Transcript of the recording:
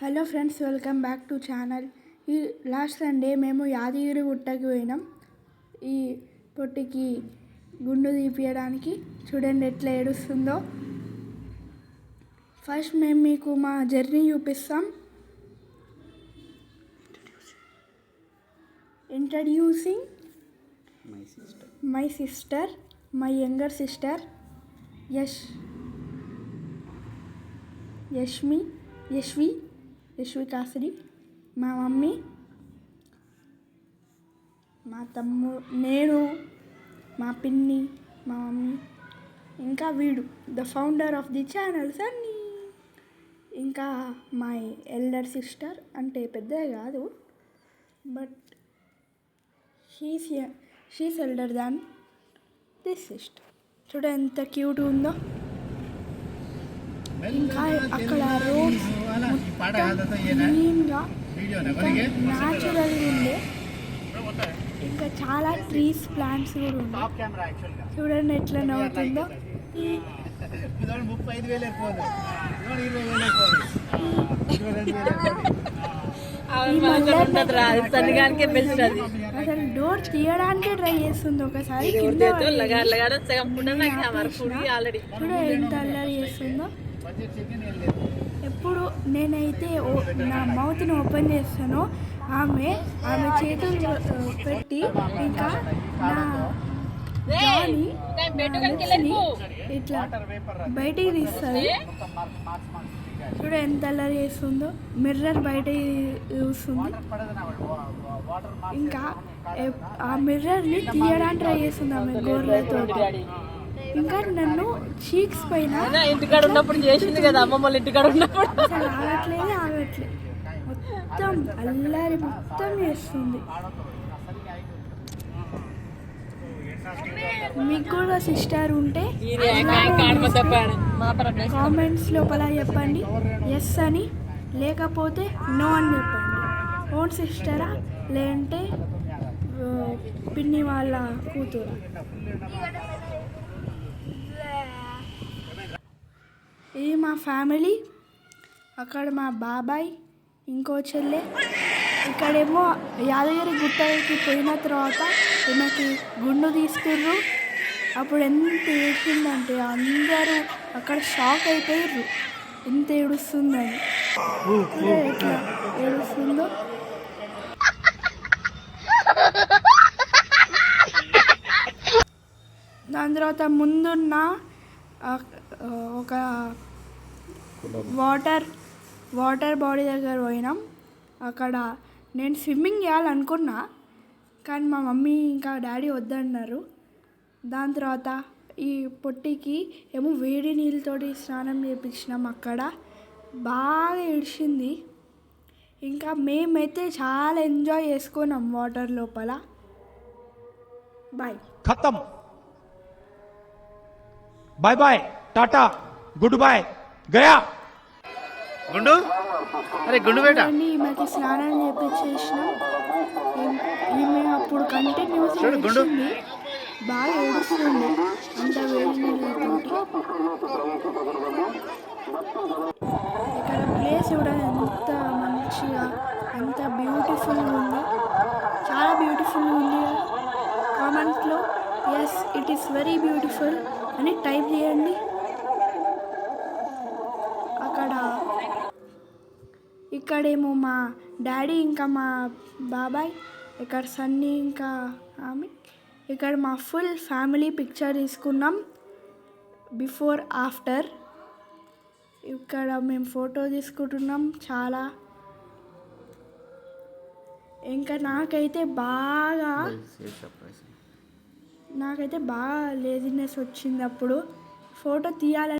Hello friends welcome back to channel. ఈ last Sunday మేము యాదగిరి గుట్టకి పోయినాం. ఈ పొట్టికి గుండు తీపియడానికి చూడండి ఎట్లా ఏడుస్తుందో. ఫస్ట్ మేము మీకు మా జర్నీ చూపిస్తాం. Introducing my sister my sister my younger sister Yash Yashmi Yashvi Yashvi మా మమ్మీ మా తమ్ము నేను మా పిన్ని మా మమ్మీ ఇంకా వీడు the founder of the channel Sunny. ఇంకా మై ఎల్డర్ సిస్టర్ అంటే పెద్దది కాదు but she's she's elder than this sister. చూడ ఎంత క్యూట్ ఉందో. ఇంకా అక్కడ రోడ్స్ క్లీన్గా న్యాచురల్ ఉండే ఇంకా చాలా ట్రీస్ ప్లాంట్స్ కూడా ఉన్నాయి. చూడండి ఎట్లా నవ్వుతుందో. ముప్పై ఐదు వేలు అసలు డోర్ తీయడానికే ట్రై చేస్తుంది ఒకసారి. ఎంత అల్లరి చేస్తుందో. ఎప్పుడు నేనైతే ఓ- నా మౌత్ని ఓపెన్ చేస్తానో ఆమె ఆమె చేతులు పెట్టి ఇంకా నా ఇట్లా బయటికి తీస్తుంది. చూడ ఎంత అల్లరి చేస్తుందో. మిర్రర్ బయట చూస్తుంది. ఇంకా ఆ మిర్రర్ని తీయడానికి ట్రై చేస్తుంది ఆమె గోర్లతో ఇంకా నన్ను చీక్స్ పైన ఇంటికాడ ఉన్నప్పుడు చేసింది కదా అమ్మమ్మ ఇంటికాడ ఉన్నప్పుడు. అసలు ఆగట్లేదు ఆగట్లేదు. మొత్తం అల్లరి మొత్తం చేస్తుంది. మీకు కూడా సిస్టర్ ఉంటే కామెంట్స్ లోపల చెప్పండి. ఎస్ అని లేకపోతే నో అని చెప్పండి. ఓన్ సిస్టరా లేదంటే పిన్ని వాళ్ళ కూతురు? ఇది మా ఫ్యామిలీ? అక్కడ మా బాబాయ్ ఇంకో చెల్లె. ఇక్కడేమో యాదగిరి గుట్టకి పోయిన తర్వాత ఈమెకి గుండు తీసుకుర్రు అప్పుడు ఎంత ఏడ్చిందంటే అందరూ అక్కడ షాక్ అయిపోయారు ఎంత ఏడుస్తుందని. ఎట్లా ఏడుస్తుందో. దాని తర్వాత ముందున్న ఒక వాటర్ వాటర్ బాడీ దగ్గర పోయినాం. అక్కడ నేను స్విమ్మింగ్ చేయాలనుకున్నా కానీ మా మమ్మీ ఇంకా డాడీ వద్దన్నారు. దాని తర్వాత ఈ పొట్టికి ఏమో వేడి నీళ్ళతోటి స్నానం చేయించినాం అక్కడ. బాగా ఇడిచింది ఇంకా మేమైతే చాలా ఎంజాయ్ చేసుకున్నాం వాటర్ లోపల. బాయ్. ఖతం. Bye bye tata good bye Gaya. గుండు? అరే గుండు బేట? ఈమెకి స్నానం చేపించేసినాం. ఈమె- అప్పుడు కంటిన్యూస్ గుండు. బాగా ఏడుస్తుంది అంత వేడి నీళ్ళతోటి ఇక్కడ ప్లేస్ కూడా ఎంత మంచిగా ఎంత బ్యూటిఫుల్గా ఉందో. చాలా బ్యూటిఫుల్గా ఉంది. కామెంట్లో yes it is very beautiful అని టైప్ చేయండి అక్కడ ఇక్కడేమో మా డాడీ ఇంకా మా బాబాయ్ ఇక్కడ సన్నీ ఇంకా ఆమె. ఇక్కడ మా ఫుల్ ఫ్యామిలీ పిక్చర్ తీసుకున్నాం. Before after. ఇక్కడ మేము ఫోటో తీసుకుంటున్నాం చాలా. ఇంకా నాకైతే బాగా నాకైతే బాగా లేజినెస్ వచ్చింది అప్పుడు. ఫోటో తీయాలని